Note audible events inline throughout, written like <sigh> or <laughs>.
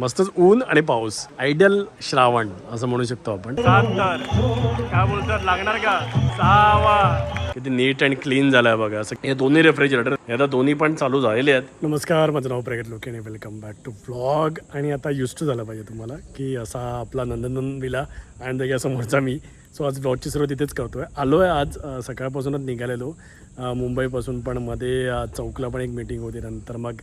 मस्तच ऊन आणि पाऊस. आयडियल श्रावण असं म्हणू शकतो आपण. काय बोलतात? लागणार का? सहावा. किती नीट अँड क्लीन झालंय बघा. असं हे दोन्ही रेफ्रिजरेटर हे आता दोन्ही पण चालू झालेले आहेत. नमस्कार माझं नाव प्रगत लोकेने वेलकम बॅक टू ब्लॉग आणि आता युज टू झालं पाहिजे तुम्हाला की असा आपला नंदनवन विला आणि त्याच्या समोरचा मी. सो आज ब्लॉगची सुरुवात इथेच करतोय. आलो आहे आज सकाळपासूनच निघालेलो. मुंबईपासून पण मध्ये चौकला पण एक मीटिंग होती. नंतर मग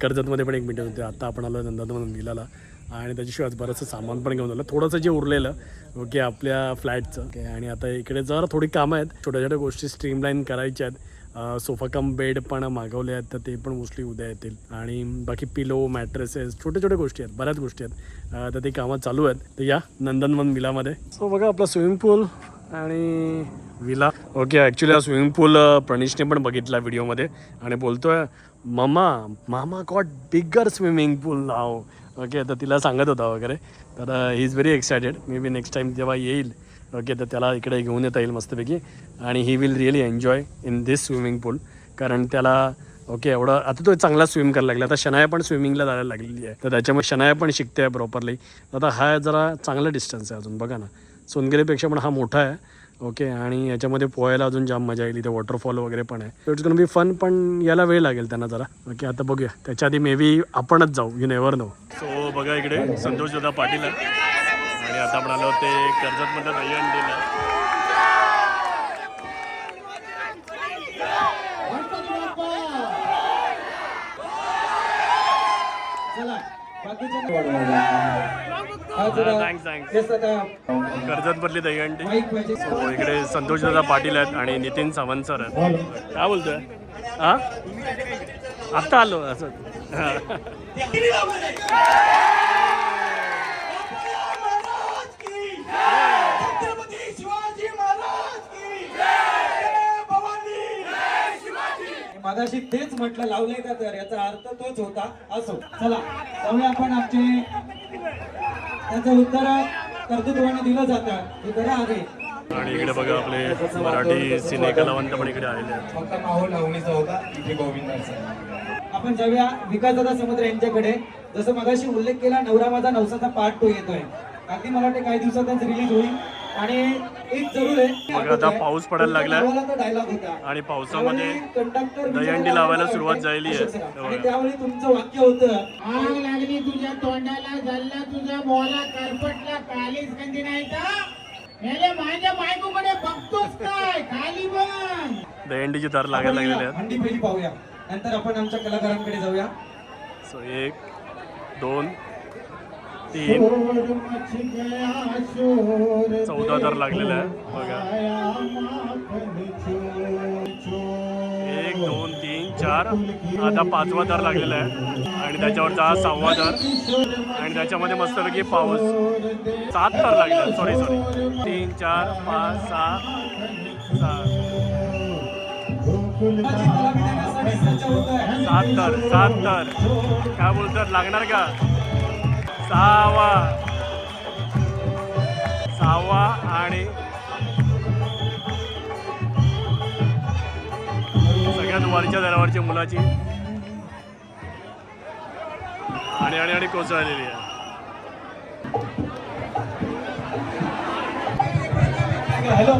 कर्जतमध्ये पण एक मीटिंग होती. आता आपण आलो नंदनवन विलाला आणि त्याच्याशिवाय आज बरंचसं सामान पण घेऊन आलं. थोडंसं जे उरलेलं ओके आपल्या फ्लॅटचं ओके आणि आता इकडे जरा थोडी कामं आहेत. छोट्या छोट्या गोष्टी स्ट्रीमलाईन करायच्या आहेत. सोफा कम बेड पण मागवले आहेत. तर ते पण मोस्टली उद्या येतील. आणि बाकी पिलो मॅट्रेसेस छोट्या छोट्या गोष्टी आहेत. बऱ्याच गोष्टी आहेत. तर ते कामं चालू आहेत. तर या नंदनवन विलामध्ये सो बघा आपला स्विमिंग पूल आणि विला. ओके ॲक्च्युली हा स्विमिंग पूल प्रणीशने पण बघितला व्हिडिओमध्ये आणि बोलतोय मामा मामा गॉट बिगर स्विमिंग पूल नाव ओके तर तिला सांगत होता वगैरे. तर he is very excited maybe next time जेव्हा येईल ओके तर त्याला इकडे घेऊन येता येईल मस्तपैकी. आणि he will really enjoy in this swimming pool कारण त्याला ओके एवढं आता तो चांगला स्विम करायला लागला. आता शनाया पण स्विमिंगला जायला लागलेली आहे. तर त्याच्यामुळे शनाया पण शिकते आहे प्रॉपरली आता हा जरा चांगला डिस्टन्स आहे अजून बघा ना. सोनगिरीपेक्षा पण हा मोठा आहे. ओके आणि याच्यामध्ये पोहायला अजून जाम मजा येईल इथे वॉटरफॉल वगैरे पण आहे. So it's gonna be fun पण याला वेळ लागेल त्यांना जरा. ओके आता बघूया. त्याच्या आधी मे बी आपणच जाऊ यू नेवर नो सो बघा इकडे संतोष दादा पाटील आहे. आणि आता आपण आलो ते कर्जतमधलं दहीहंडीला. दिलं कर्जत भरली दहीहंडी सो इकडे संतोष दादा पाटील आहेत आणि नितीन सावंत सर आहेत काय बोलतोय हा आत्ता आलो असं मागाशी तेच म्हटलं लावलंय का तर? याचा अर्थ तोच होता. असो चला त्यामुळे आपण आमचे. त्याचं उत्तर कर्तृत्वाने दिलं जातं. हे जरा आहे. आणि इकडे बघा आपले मराठी सिने कलावंत पण इकडे आलेले आहेत. फक्त माहोल लावणीचा होता इथे गोविंदाचा आपण जाऊया विकासदादा समुद्र यांच्याकडे. जसं मगाशी उल्लेख केला नवरा माझा नवसाचा पार्ट टू येतोय. अगदी मला वाटतं काही दिवसातच रिलीज होईल. आणि एक जरूर आहे आता पाऊस पडायला होता. आणि पावसामध्ये दहीहंडी लावायला सुरुवात झालेली आहे. आणि त्यावेळी तुमचं वाक्य होतं आग लागली तुझ्या तोंडाला जल्ला तुझा मोरा करपटला कालीच कंदी नाही का? मेले माझ्या बायकोकडे बघतोस काय? खाली बघ. दहीहंडीची तार लागायला लागलेले आहेत. हंडी पहिली पाहूया. नंतर आपण आमच्या कलाकारांकडे जाऊया. सो एक दोन तीन चौदा दर लागलेला आहे बघा. एक दोन तीन चार. आता पाचवा दर लागलेला आहे. आणि त्याच्यावरचा हा सहावा दर आणि त्याच्यामध्ये मस्तपैकी पाऊस. सात दर लागले सॉरी सॉरी तीन चार पाच सहा सात. सात तर सात तर. काय बोलतात? लागणार का? सहावा सहावा आणि सगळ्यात वरच्या दरावरची मुलाची. आणि आणि आणि कोसळलेली आहे. हॅलो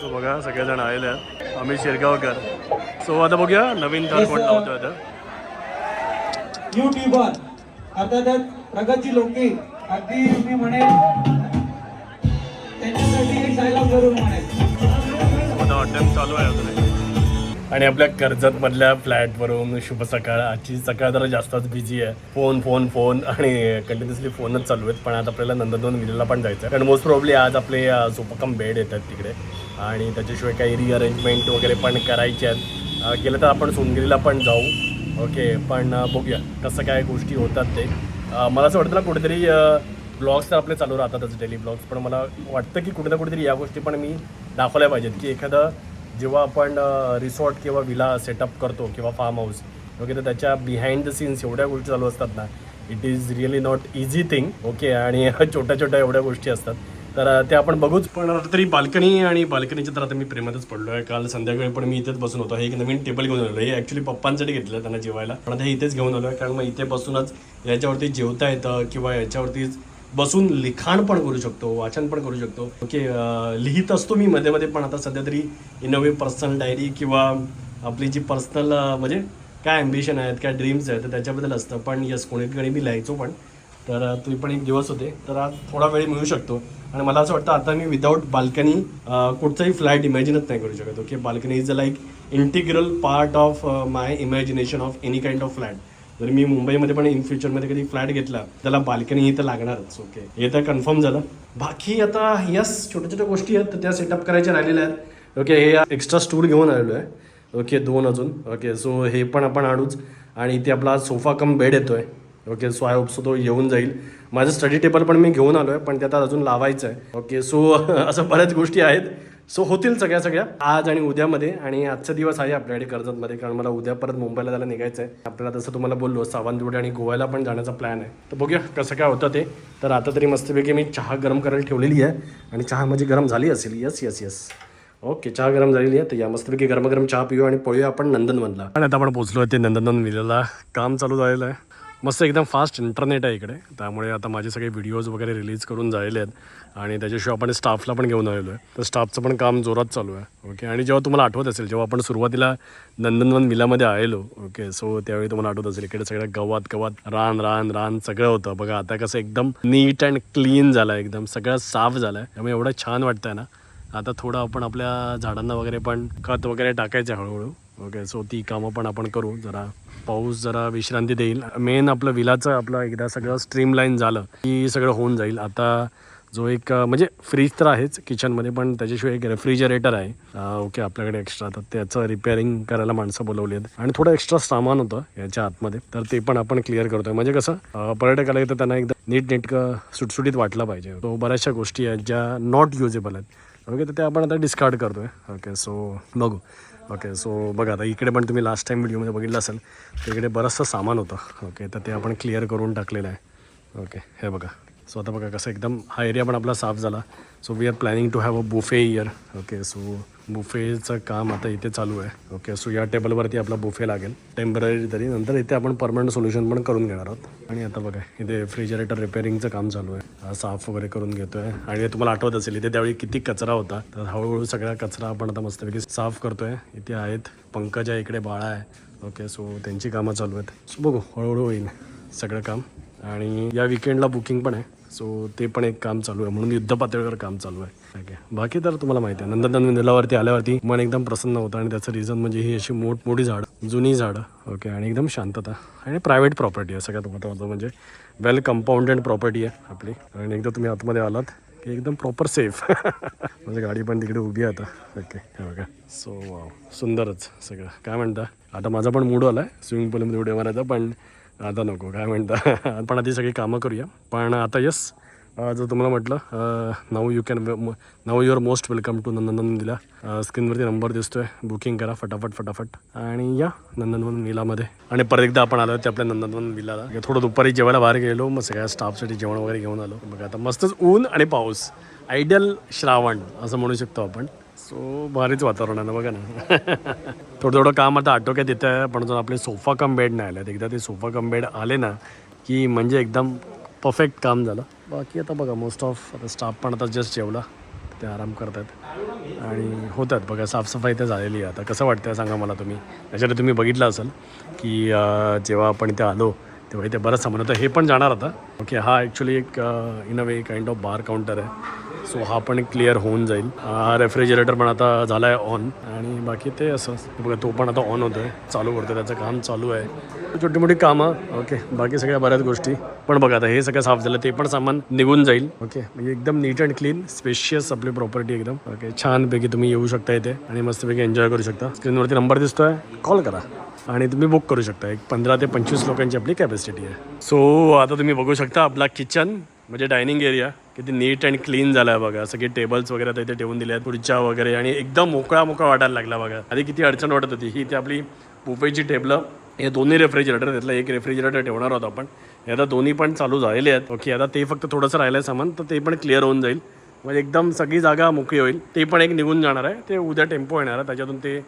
सो बघा सगळेजण आलेले आहेत. अमित शिरगावकर. सो आता बघूया नवीन थर कोण लावतोय आता. युट्यूबर. अर्थातच प्रगती लोके. अगदी मी म्हणेन त्यांच्यासाठी एक डायलॉग जरूर म्हणेन. चालू आहे आणि आपल्या कर्जत मधल्या फ्लॅटवरून शुभ सकाळ. आजची सकाळ जरा जास्तच बिझी आहे. फोन फोन फोन आणि कंटिन्युअसली फोनच चालू आहेत. पण आता आपल्याला नंदनवन विलेला पण जायचं आहे कारण मोस्ट प्रॉब्ली आज आपले सोपकम बेड येतात तिकडे. आणि त्याच्याशिवाय काही रिअरेंजमेंट वगैरे पण करायचे आहेत. गेलं तर आपण सोनगिरीला पण जाऊ. ओके पण बघूया कसं काय गोष्टी होतात ते. मला असं वाटतं ना कुठेतरी ब्लॉग्स तर आपले चालू राहतातच डेली ब्लॉग्स. पण मला वाटतं की कुठे ना कुठेतरी या गोष्टी पण मी दाखवल्या पाहिजेत की एखादं जेव्हा आपण रिसॉर्ट किंवा विला सेटअप करतो किंवा फार्म हाऊस ओके तर त्याच्या बिहाइंड द सीन्स एवढ्या गोष्टी चालू असतात ना. It is really not easy thing okay आणि <laughs> छोट्या छोट्या एवढ्या गोष्टी असतात. तर ते आपण बघूच. पण तरी बाल्कनी आणि बाल्कनीच्या तर आता मी प्रेमातच पडलो आहे काल संध्याकाळी पण मी इथेच बसून होतो. हे एक नवीन टेबल घेऊन आलो हे ॲक्च्युली पप्पांसाठी घेतलं त्यांना जेवायला. पण आता हे इथेच घेऊन आलो आहे कारण मग इथे बसूनच याच्यावरती जेवता येतं किंवा याच्यावरतीच बसून लिखाण पण करू शकतो वाचन पण करू शकतो. ओके लिहित असतो मी मध्ये मध्ये पण आता सध्या तरी in a way personal diary किंवा आपली जी पर्सनल म्हणजे काय ॲम्बिशन आहेत काय ड्रीम्स आहेत तर त्याच्याबद्दल असतं. पण यस कोणीकडे मी लिहायचो पण. तर तुम्ही पण एक दिवस होते. तर आज थोडा वेळ मिळू शकतो. आणि मला असं वाटतं आता मी विदाऊट बाल्कनी कुठचाही फ्लॅट इमॅजिनच नाही करू शकत okay balcony is a like integral part of my imagination of any kind of flat जर मी मुंबईमध्ये पण इन फ्युचरमध्ये कधी फ्लॅट घेतला त्याला बाल्कनी ही तर लागणारच ओके हे तर कन्फर्म झालं. बाकी आता यस छोट्या छोट्या गोष्टी आहेत तर त्या सेटअप करायच्या राहिलेल्या आहेत. ओके हे एक्स्ट्रा स्टूल घेऊन आलेलो आहे. ओके दोन अजून. ओके सो हे पण आपण आणूच आणि इथे आपला सोफा कम बेड येतो आहे okay so I hope so तो येऊन जाईल. माझं स्टडी टेबल पण मी घेऊन आलो आहे पण ते आता अजून लावायचं आहे ओके सो असं बऱ्याच गोष्टी आहेत. सो होतील सगळ्या सगळ्या. आज आणि उद्यामध्ये आणि आजचा दिवस आहे आपल्याकडे कर्जतमध्ये कारण मला उद्या परत मुंबईला जायला निघायचं आहे आपल्याला तसं तुम्हाला बोललो सावंतवाडी आणि गोव्याला पण जाण्याचा प्लॅन आहे. तर बघूया कसं काय होतं ते. तर आता तरी मस्तपैकी मी चहा गरम करायला ठेवलेली आहे. आणि चहा माझी गरम झाली असेल. येस येस येस ओके चहा गरम झालेली आहे. तर या मस्तपैकी गरम गरम चहा पिऊ आणि पळूया आपण नंदनवनला. आणि आता आपण पोचलो आहे ते नंदनवन विलेला. काम चालू झालेलं आहे. मस्त एकदम फास्ट इंटरनेट आहे इकडे. त्यामुळे आता माझे सगळे व्हिडिओज वगैरे रिलीज करून झालेले आहेत. आणि त्याच्याशिवाय आपण स्टाफला पण घेऊन आलेलो आहे. तर स्टाफचं पण काम जोरात चालू आहे. ओके आणि जेव्हा तुम्हाला आठवत असेल जेव्हा आपण सुरुवातीला नंदनवन मिलामध्ये आलेलो ओके सो त्यावेळी तुम्हाला आठवत असेल इकडे सगळं गवात गवात रान रान रान सगळं होतं. बघा आता कसं एकदम नीट अँड क्लीन झालं आहे एकदम. सगळं साफ झालं आहे. त्यामुळे एवढं छान वाटतं आहे ना. आता थोडं आपण आपल्या झाडांना वगैरे पण खत वगैरे टाकायचं आहे हळूहळू. ओके सो ती कामं पण आपण करू जरा. पाऊस जरा विश्रांती देईल. मेन आपलं विलाचं आपलं एकदा सगळं स्ट्रीमलाईन झालं की सगळं होऊन जाईल. आता जो एक म्हणजे फ्रीज तर आहेच किचनमध्ये पण त्याच्याशिवाय एक रेफ्रिजरेटर आहे. ओके आपल्याकडे एक्स्ट्रा तर त्याचं रिपेअरिंग करायला माणसं बोलवली आहेत. आणि थोडं एक्स्ट्रा सामान होतं याच्या आतमध्ये. तर ते पण आपण क्लिअर करतोय. म्हणजे कसं पर्यटकाला येतं त्यांना एकदम नीट नेटकं सुटसुटीत वाटलं पाहिजे. तो बऱ्याचशा गोष्टी आहेत ज्या नॉट युजेबल आहेत. ओके तर ते आपण आता डिस्कार्ड करतोय. ओके सो बघू. ओके सो बघा आता इकडे पण तुम्ही लास्ट टाईम व्हिडिओमध्ये बघितलं असेल तर इकडे बरंचसं सामान होतं. ओके तर ते आपण क्लिअर करून टाकलेलं आहे. ओके हे बघा. सो आता बघा कसं एकदम हा एरिया पण आपला साफ झाला. So we are planning to have a buffet year okay so बुफेचं काम आता इथे चालू आहे. ओके सो या टेबलवरती आपला बुफे लागेल. टेंपररी तरी. नंतर इथे आपण परमनंट सोल्युशन पण करून घेणार आहोत. आणि आता बघा इथे रेफ्रिजरेटर रिपेअरिंगचं काम चालू आहे. साफ वगैरे करून घेतोय. आणि तुम्हाला आठवत असेल इथे त्यावेळी किती कचरा होता. तर हळूहळू सगळा कचरा आपण आता मस्तपैकी साफ करतोय. इथे आहेत पंकजा इकडे बाळा आहे. ओके सो त्यांची कामं चालू आहेत. सो बघू हळूहळू होईल सगळं काम. आणि या विकेंडला बुकिंग पण आहे. सो ते पण एक काम चालू आहे. म्हणून युद्ध पातळीवर काम चालू आहे. ओके बाकी तर तुम्हाला माहिती आहे. नंदनंदन विलावरती म्हणजे आल्यावरती मन एकदम प्रसन्न होतं आणि त्याचं रिझन म्हणजे ही अशी मोठमोठी झाडं जुनी झाडं ओके आणि एकदम शांतता आणि प्रायव्हेट प्रॉपर्टी आहे. सगळ्यात महत्त्वाचं म्हणजे वेल कंपाऊंडेड प्रॉपर्टी आहे आपली. आणि एकदा तुम्ही आतमध्ये आलात की एकदम प्रॉपर सेफ म्हणजे गाडी पण तिकडे उभी आहे आता. ओके हे बघा. सो वाव सुंदरच सगळं. काय म्हणता? आता माझा पण मूड आला आहे स्विमिंग पूलमध्ये उड्या मारायचा पण आता नको. काय म्हणता? <laughs> पण आधी सगळी कामं करूया. पण आता यस जर तुम्हाला म्हटलं now you can now your most welcome to Nandanvan दिला स्क्रीनवरती नंबर दिसतोय. बुकिंग करा फटाफट फटाफट. आणि या नंदनवन विलामध्ये आणि परत एकदा आपण आलो ते आपल्या नंदनवन विलाला म्हणजे थोडं दुपारी जेवायला बाहेर गेलो मग सगळ्या स्टाफसाठी जेवण वगैरे घेऊन आलो. बघा आता मस्तच ऊन आणि पाऊस. आयडियल श्रावण असं म्हणू शकतो आपण. सो भारीच वातावरण आहे ना बघा ना. <laughs> थोडं थोडं काम आता आटोक्यात येतं आहे पण जर आपले सोफा कम बेड नाही आले एकदा ते सोफा कम बेड आले ना की म्हणजे एकदम परफेक्ट काम झालं. बाकी आता बघा मोस्ट ऑफ आता स्टाफ पण आता जस्ट जेवला. ते आराम करत आहेत आणि होतात बघा साफसफाई तर झालेली आहे. आता कसं वाटतं सांगा मला तुम्ही. त्याच्यात तुम्ही बघितलं असेल की जेव्हा आपण इथे आलो तेव्हा इथे बरंच सामान होतं. हे पण जाणार आता. ओके हा ॲक्च्युली एक in a way kind of bar counter आहे. सो हा पण क्लिअर होऊन जाईल. हा रेफ्रिजरेटर पण आता झाला आहे ऑन आणि बाकी ते असं. बघा तो पण आता ऑन होतो आहे चालू करतो त्याचं काम चालू आहे. छोटी मोठी कामं. ओके बाकी सगळ्या बऱ्याच गोष्टी. पण बघा आता हे सगळं साफ झालं ते पण सामान निघून जाईल. ओके म्हणजे एकदम नीट अँड क्लीन स्पेशियस आपली प्रॉपर्टी एकदम. ओके छानपैकी तुम्ही येऊ शकता इथे आणि मस्तपैकी एन्जॉय करू शकता. स्क्रीनवरती नंबर दिसतोय. कॉल करा. आणि तुम्ही बुक करू शकता. एक पंधरा ते पंचवीस लोकांची आपली कॅपॅसिटी आहे. सो आता तुम्ही बघू शकता आपला किचन म्हणजे डायनिंग एरिया किती नीट अँड क्लीन झाला आहे बघा. सगळे टेबल्स वगैरे आता इथे ठेवून दिले आहेत खुर्च्या वगैरे आणि एकदम मोकळा मोकळा वाटायला लागला बघा. आधी किती अडचण वाटत होती. ही ती आपली बुफेची टेबलं हे दोन्ही रेफ्रिजरेटर त्यातला एक रेफ्रिजरेटर ठेवणार आहोत आपण. हे आता दोन्ही पण चालू झालेले आहेत. ओके आता ते फक्त थोडंसं राहिलं आहे सामान तर ते पण क्लिअर होऊन जाईल. म्हणजे एकदम सगळी जागा मोकळी होईल. ते पण एक निघून जाणार आहे. ते उद्या टेम्पो येणार आहे. त्याच्यातून ते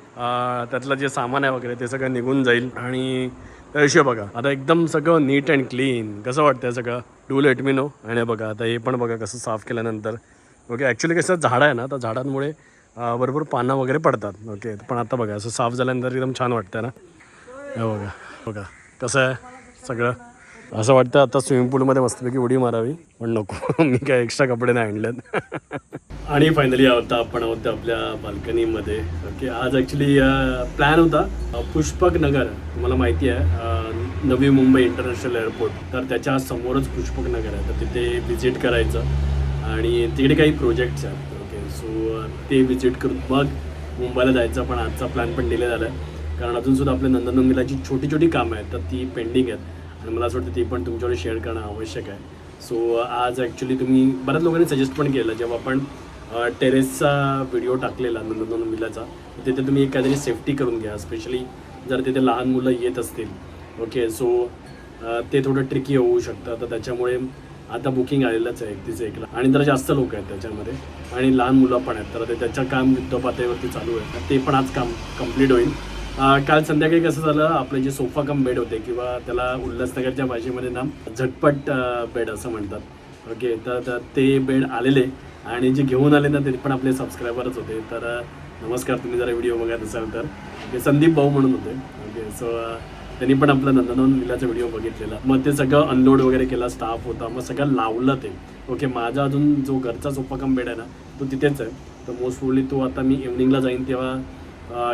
त्यातलं जे सामान आहे वगैरे ते सगळं निघून जाईल. आणि त्याशिवाय बघा. आता एकदम सगळं नीट अँड क्लीन. कसं वाटतं सगळं? Do let me know. आणि बघा आता हे पण बघा कसं साफ केल्यानंतर. ओके ॲक्च्युली कसं झाडं आहे ना तर झाडांमुळे भरपूर पानं वगैरे पडतात. ओके पण आता बघा असं साफ झाल्यानंतर एकदम छान वाटतं ना. हे बघा बघा कसं आहे सगळं? असं वाटतं आता स्विमिंग पूलमध्ये मस्तपैकी उडी मारावी पण नको. <laughs> मी काय एक्स्ट्रा कपडे नाही आणलेत. <laughs> आणि फायनली आता आपण आहोत आपल्या बाल्कनीमध्ये ओके आज ॲक्च्युली प्लॅन होता पुष्पक नगर तुम्हाला माहिती आहे नवी मुंबई इंटरनॅशनल एअरपोर्ट तर त्याच्या समोरच पुष्पक नगर आहे. तर तिथे व्हिजिट करायचं. आणि तिकडे काही प्रोजेक्ट्स आहेत. ओके सो ते व्हिजिट करून मग मुंबईला जायचं. पण आजचा प्लॅन पण डिले झाला आहे कारण अजून सुद्धा आपल्या नंदनवंगीला जी छोटी छोटी कामं आहेत. तर ती पेंडिंग आहेत. आणि मला असं वाटतं ती पण तुमच्याकडे शेअर करणं आवश्यक आहे. सो आज ॲक्च्युली तुम्ही बऱ्याच लोकांनी सजेस्ट पण केलं जेव्हा आपण टेरेसचा व्हिडिओ टाकलेला नंदनवंगीलाचा तिथे तुम्ही एक काहीतरी सेफ्टी करून घ्या स्पेशली जर तिथे लहान मुलं येत असतील. ओके सो ते थोडं ट्रिकी होऊ शकतं. तर त्याच्यामुळे आता बुकिंग आलेलंच आहे एकतीस एकला आणि जरा जास्त लोक आहेत त्याच्यामध्ये. आणि लहान मुलं पण आहेत. तर ते त्याचं काम युद्धपातळीवरती चालू आहे. ते पण आज काम कंप्लीट होईल. काल संध्याकाळी कसं झालं आपले जे सोफा कम बेड होते किंवा त्याला उल्हासनगरच्या भाषेमध्ये ना झटपट बेड असं म्हणतात. ओके तर ते बेड आलेले आणि जे घेऊन आले ना ते पण आपले सबस्क्रायबरच होते. तर नमस्कार तुम्ही जरा व्हिडिओ बघत असाल तर. ते संदीप भाऊ म्हणून होते. ओके सो त्यांनी पण आपलं नंदनवन विलाचा व्हिडिओ बघितलेला. मग ते सगळं अनलोड वगैरे केला स्टाफ होता मग सगळं लावलं ते. ओके माझा अजून जो घरचा सोफा कम बेड आहे ना तो तिथेच आहे. तर मोस्ट प्रोबली तो आता मी इव्हनिंगला जाईन तेव्हा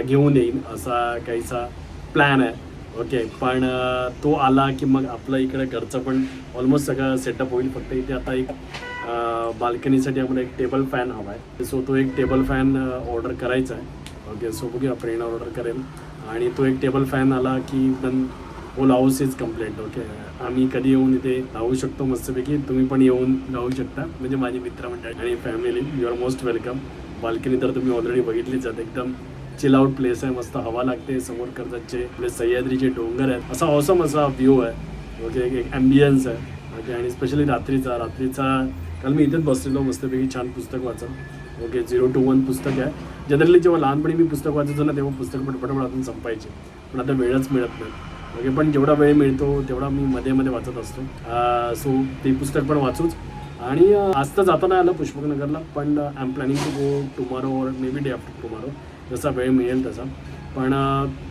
घेऊन येईन असा काहीसा प्लॅन आहे. ओके पण तो आला की मग आपलं इकडे घरचं पण ऑलमोस्ट सगळं सेटअप होईल. फक्त इथे आता एक बाल्कनीसाठी आपण एक टेबल फॅन हवा आहे. सो तो एक टेबल फॅन ऑर्डर करायचा आहे. ओके सो बघूया प्रेरणा ऑर्डर करेल. आणि तो एक टेबल फॅन आला की पण whole house is complete okay आम्ही कधी येऊन इथे राहू शकतो मस्तपैकी. तुम्ही पण येऊन राहू शकता. म्हणजे माझी मित्रमंडळ आणि family you are most welcome balcony तर तुम्ही ऑलरेडी बघितलीच आहात. एकदम चिल आउट प्लेस आहे मस्त हवा लागते समोर कर्जतचे आपले सह्याद्रीचे डोंगर आहेत. असा ऑसम असा व्ह्यू आहे. ओके एक- ॲम्बियन्स आहे. ओके आणि स्पेशली रात्रीचा रात्रीचा काल मी इथेच बसलेलो मस्तपैकी छान पुस्तक वाचन. ओके झिरो टू वन पुस्तक आहे. जनरली जेव्हा लहानपणी मी पुस्तक वाचायचो ना तेव्हा पुस्तक पटपट वाचून संपायचे. पण आता वेळच मिळत नाही. ओके पण जेवढा वेळ मिळतो तेवढा मी मध्ये मध्ये वाचत असतो. सो ते पुस्तक पण वाचूच. आणि आज तर जाता नाही आलं पुष्पकनगरला पण I am planning to go tomorrow और may be day after tomorrow जसा वेळ मिळेल तसा. पण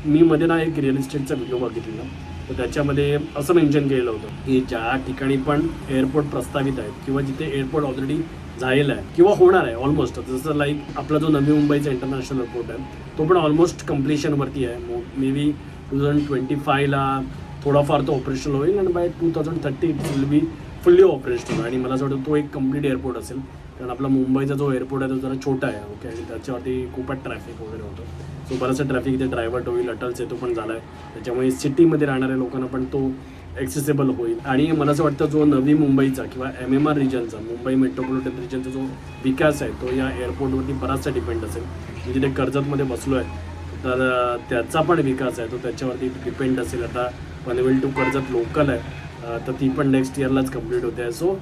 मी मध्ये ना एक रिअल इस्टेटचा व्हिडिओ बघितलेला. तर त्याच्यामध्ये असं मेन्शन केलेलं होतं की ज्या ठिकाणी पण एअरपोर्ट प्रस्तावित आहेत किंवा जिथे एअरपोर्ट ऑलरेडी झालेला आहे किंवा होणार आहे ऑलमोस्ट जसं लाईक आपला जो नवी मुंबईचा इंटरनॅशनल एअरपोर्ट आहे तो पण ऑलमोस्ट कम्प्लिशनवरती आहे. May be two thousand twenty फायला थोडाफार तो ऑपरेशनल होईल आणि by two thousand thirty it will be fully operational आणि मला असं वाटतं तो एक कंप्लीट एअरपोर्ट असेल. कारण आपला मुंबईचा जो एअरपोर्ट आहे तो जरा छोटा आहे ओके आणि त्याच्यावरती खूपच ट्रॅफिक वगैरे होतो. सो बराचसा ट्रॅफिक इथे ड्रायव्हर होईल अटल तो पण झाला आहे त्याच्यामुळे सिटीमध्ये राहणाऱ्या लोकांना पण तो ॲक्सेसेबल होईल. आणि मला असं वाटतं जो नवी मुंबईचा किंवा एम एम आर रिजनचा मुंबई मेट्रोपॉलिटन रिजनचा जो विकास आहे तो या एअरपोर्टवरती बराचसा डिपेंड असेल. मी जिथे कर्जतमध्ये बसलो आहे तर त्याचा पण विकास आहे. तो त्याच्यावरती डिपेंड असेल. आता पनवेल टू कर्जत लोकल आहे तर ती पण नेक्स्ट इयरलाच कंप्लीट होते. आहे सो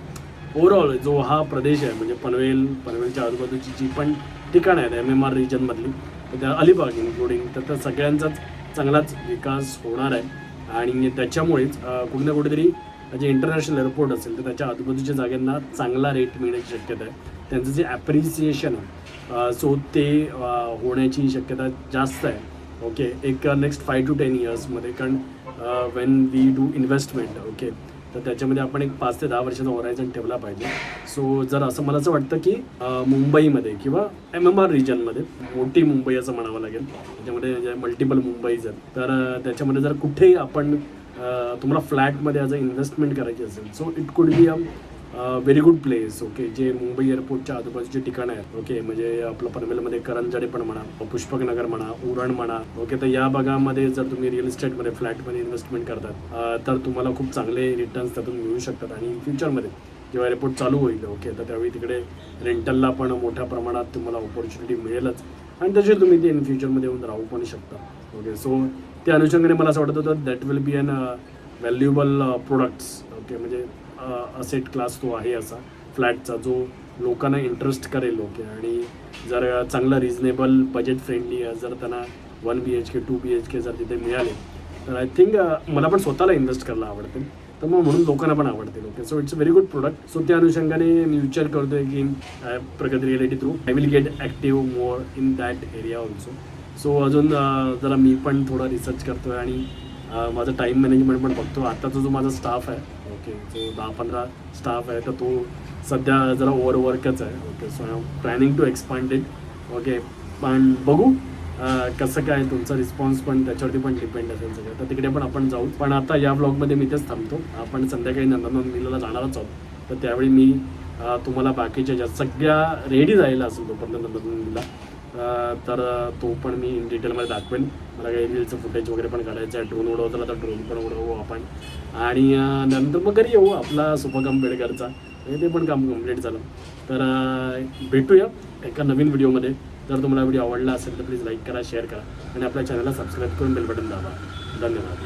ओव्हरऑल जो हा प्रदेश आहे म्हणजे पनवेल पनवेलच्या आजूबाजूची जी पण ठिकाणं आहेत एम एम आर रिजनमधली तर त्या अलिबाग इन्क्लुडिंग तर त्या सगळ्यांचाच चांगलाच विकास होणार आहे. आणि त्याच्यामुळेच कुठे ना कुठेतरी जे इंटरनॅशनल एअरपोर्ट असेल तर त्याच्या आजूबाजूच्या जागांना चांगला रेट मिळण्याची शक्यता आहे. त्यांचं जे ॲप्रिसिएशन आहे सो ते होण्याची शक्यता जास्त आहे. ओके एक नेक्स्ट फाय टू टेन इयर्समध्ये कारण when we do investment okay तर त्याच्यामध्ये आपण एक पाच ते दहा वर्षाचा होरायझन ठेवला पाहिजे. सो जर असं मला असं वाटतं की मुंबईमध्ये किंवा एम एम आर रिजनमध्ये मोठी मुंबई असं म्हणावं लागेल. त्याच्यामध्ये मल्टिपल मुंबईज आहेत. तर त्याच्यामध्ये जर कुठेही आपण तुम्हाला फ्लॅटमध्ये ॲज अ इन्व्हेस्टमेंट करायची असेल so it could be a very good place okay जे मुंबई एअरपोर्टच्या आजूबाजूचे ठिकाणं आहेत ओके म्हणजे आपलं पनवेलमध्ये करंजडे पण म्हणा पुष्पकनगर म्हणा उरण म्हणा ओके तर या भागामध्ये जर तुम्ही रिअल इस्टेटमध्ये फ्लॅटमध्ये इन्व्हेस्टमेंट करतात तर तुम्हाला खूप चांगले रिटर्न्स त्यातून मिळू शकतात. आणि इन फ्युचरमध्ये जेव्हा एअरपोर्ट चालू होईल ओके तर त्यावेळी तिकडे रेंटलला पण मोठ्या प्रमाणात तुम्हाला ऑपॉर्च्युनिटी मिळेलच. आणि त्याचे तुम्ही ते इन फ्युचरमध्ये येऊन राहू पण शकता ओके सो त्या अनुषंगाने मला असं वाटत होतं that will be an valuable products okay म्हणजे असेट क्लास तो आहे असा. फ्लॅटचा जो लोकांना इंटरेस्ट करेल ओके. आणि जर चांगलं रिजनेबल बजेट फ्रेंडली जर त्यांना one B H K two B H K जर तिथे मिळाले तर आय थिंक मला पण स्वतःला इन्व्हेस्ट करायला आवडते. तर मग म्हणून लोकांना पण आवडतील okay. So it's a very good product so त्या अनुषंगाने मी विचार करतोय की I Pragati reality through I will get active more in that area also so अजून जरा मी पण थोडा रिसर्च करतोय आणि माझं टाईम मॅनेजमेंट पण बघतो आत्ताचा जो माझा स्टाफ आहे ओके जो दहा पंधरा स्टाफ आहे तर तो सध्या जरा ओव्हरवर्कच आहे. Okay so I planning to expand it okay पण बघू कसं काय तुमचा रिस्पॉन्स पण त्याच्यावरती पण डिपेंड असेल सगळं. तर तिकडे पण आपण जाऊ. पण आता या ब्लॉगमध्ये मी तेच थांबतो. आपण संध्याकाळी नंदनवनला जाणारच आहोत. तर त्यावेळी मी तुम्हाला बाकीच्या ज्या सगळ्या रेडी जायला असेल तोपर्यंत नंदनवन मिलला तर तो पण मी इन डिटेलमध्ये दाखवेन. मला काही रीलचं फुटेज वगैरे पण काढायचं आहे. ड्रोन उडवताना तर ड्रोन पण उडवू आपण. आणि नंतर मग घरी येऊ आपला शुभकाम बेडकरचा आणि ते पण काम कंप्लीट झालं. तर भेटूया एका नवीन व्हिडिओमध्ये जर तुम्हाला व्हिडिओ आवडला असेल तर प्लीज लाईक करा शेअर करा. आणि आपल्या चॅनलला सबस्क्राईब करून बेल बटन दाबा. धन्यवाद.